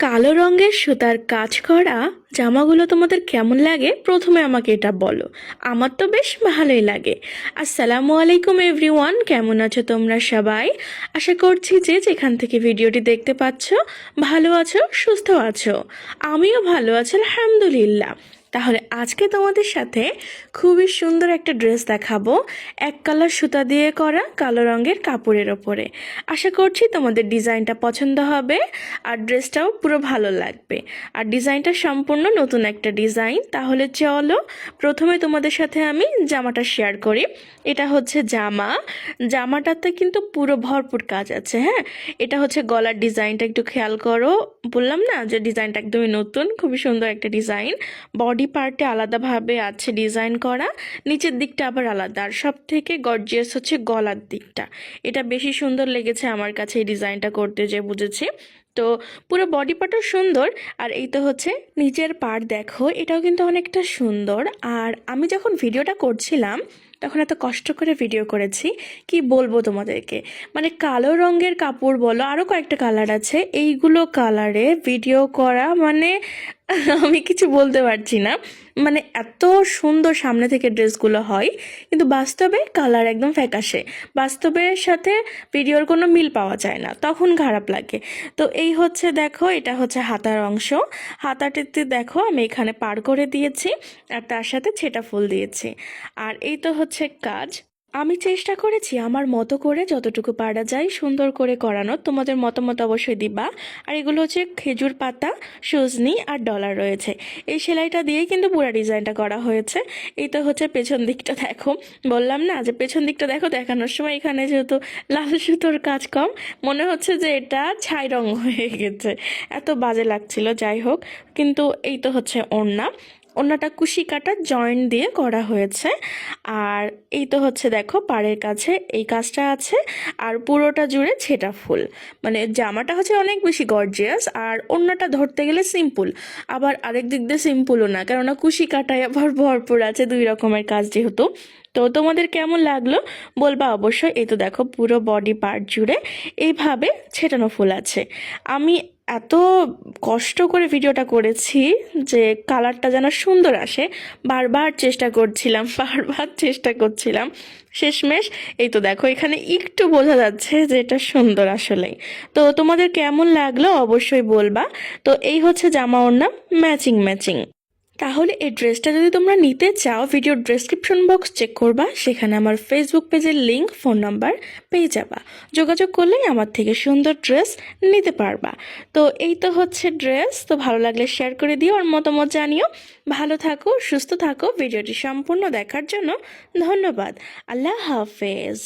কালো রঙের সুতার কাজ করা জামাগুলো তোমাদের কেমন লাগে? প্রথমে আমাকে এটা বলো। আমার তো বেশ ভালোই লাগে। আসসালামু আলাইকুম এভরিওয়ান, কেমন আছো তোমরা সবাই? আশা করছি যে যেখান থেকে ভিডিওটি দেখতে পাচ্ছ, ভালো আছো, সুস্থ আছো। আমিও ভালো আছি, আলহামদুলিল্লাহ। তাহলে আজকে তোমাদের সাথে খুবই সুন্দর একটা ড্রেস দেখাবো। এক কালার সুতা দিয়ে করা, কালো রঙের কাপড়ের ওপরে। আশা করছি তোমাদের ডিজাইনটা পছন্দ হবে আর ড্রেসটাও পুরো ভালো লাগবে। আর ডিজাইনটা সম্পূর্ণ নতুন একটা ডিজাইন। তাহলে চলো প্রথমে তোমাদের সাথে আমি জামাটা শেয়ার করি। এটা হচ্ছে জামা। জামাটাতে কিন্তু পুরো ভরপুর কাজ আছে হ্যাঁ? এটা হচ্ছে গলার ডিজাইনটা একটু খেয়াল করো। বললাম না যে ডিজাইনটা একদমই নতুন, খুবই সুন্দর একটা ডিজাইন। বডি পার্টে আলাদাভাবে আছে ডিজাইন করা, নিচের দিকটা আবার আলাদা। আর সব থেকে গর্জিয়াস হচ্ছে গলার দিকটা। এটা বেশি সুন্দর লেগেছে আমার কাছে এই ডিজাইনটা করতে যে বুঝেছি। তো পুরো বডি পার্টও সুন্দর, আর এই তো হচ্ছে নিচের পার্ট দেখো, এটাও কিন্তু অনেকটা সুন্দর। আর আমি যখন ভিডিওটা করছিলাম, তখন এত কষ্ট করে ভিডিও করেছি, কি বলব তোমাদেরকে? মানে কালো রঙের কাপড় বলো আরও কয়েকটা কালার আছে। এইগুলো কালারে ভিডিও করা মানে আমি কিছু বলতে পারছি না। মানে এত সুন্দর সামনে থেকে ড্রেসগুলো হয়, কিন্তু বাস্তবে কালার একদম ফ্যাকাশে। বাস্তবের সাথে ভিডিওর কোনো মিল পাওয়া যায় না, তখন খারাপ লাগে। তো এই হচ্ছে দেখো, এটা হচ্ছে হাতার অংশ। হাতাটিতে দেখো, আমি এখানে পার করে দিয়েছি, আর তার সাথে ছেটা ফুল দিয়েছি। আর এই তো হচ্ছে কাজ। আমি চেষ্টা করেছি আমার মতো করে যতটুকু পারা যায় সুন্দর করে করানোর তোমাদের মতামত অবশ্যই দিবা। আর এগুলো হচ্ছে খেজুর পাতা, সজনি আর ডলার রয়েছে। এই সেলাইটা দিয়েই কিন্তু পুরো ডিজাইনটা করা হয়েছে। এই তো হচ্ছে পেছন দিকটা দেখো। বললাম না যে পেছন দিকটা দেখো, দেখানোর সময় এখানে যেহেতু লাল সুতোর কাজ কম, মনে হচ্ছে যে এটা ছাই রং হয়ে গেছে। এত বাজে লাগছিল, যাই হোক। কিন্তু এই তো হচ্ছে ওড়না। ওড়নাটা কুশি কাটা জয়েন্ট দিয়ে করা হয়েছে। আর এই তো হচ্ছে দেখো, পাড়ের কাছে এই কাজটা আছে। আর পুরোটা জুড়ে ছেটা ফুল। মানে জামাটা হচ্ছে অনেক বেশি গর্জিয়াস আর ওড়নাটা ধরতে গেলে সিম্পল আবার আরেক দিক দিয়ে সিম্পলও না, কেননা কুশি কাটায় আবার ভরপুর আছে দুই রকমের কাজ যেহেতু। তো তোমাদের কেমন লাগল বলবা অবশ্যই। এই তো দেখো পুরো বডি পার্ট জুড়ে এইভাবে ছেটানো ফুল আছে। আমি এত কষ্ট করে ভিডিওটা করেছি যে কালারটা যেন সুন্দর আসে, বারবার চেষ্টা করছিলাম, বারবার চেষ্টা করছিলাম। শেষমেশ, এই তো দেখো, এখানে একটু বোঝা যাচ্ছে যে এটা সুন্দর আসলেই তো তোমাদের কেমন লাগল অবশ্যই বলবা। তো এই হচ্ছে জামা ওর নাম, ম্যাচিং ম্যাচিং। তাহলে এই ড্রেসটা যদি তোমরা নিতে চাও ভিডিওর ডেসক্রিপশন বক্স চেক করবা, সেখানে আমার ফেসবুক পেজের লিঙ্ক ফোন নাম্বার পেয়ে যাবা। যোগাযোগ করলেই আমার থেকে সুন্দর ড্রেস নিতে পারবা। তো এই তো হচ্ছে ড্রেস তো ভালো লাগলে শেয়ার করে দিও আর মতামত জানিও। ভালো থাকো, সুস্থ থাকো ভিডিওটি সম্পূর্ণ দেখার জন্য ধন্যবাদ। আল্লাহ হাফেজ।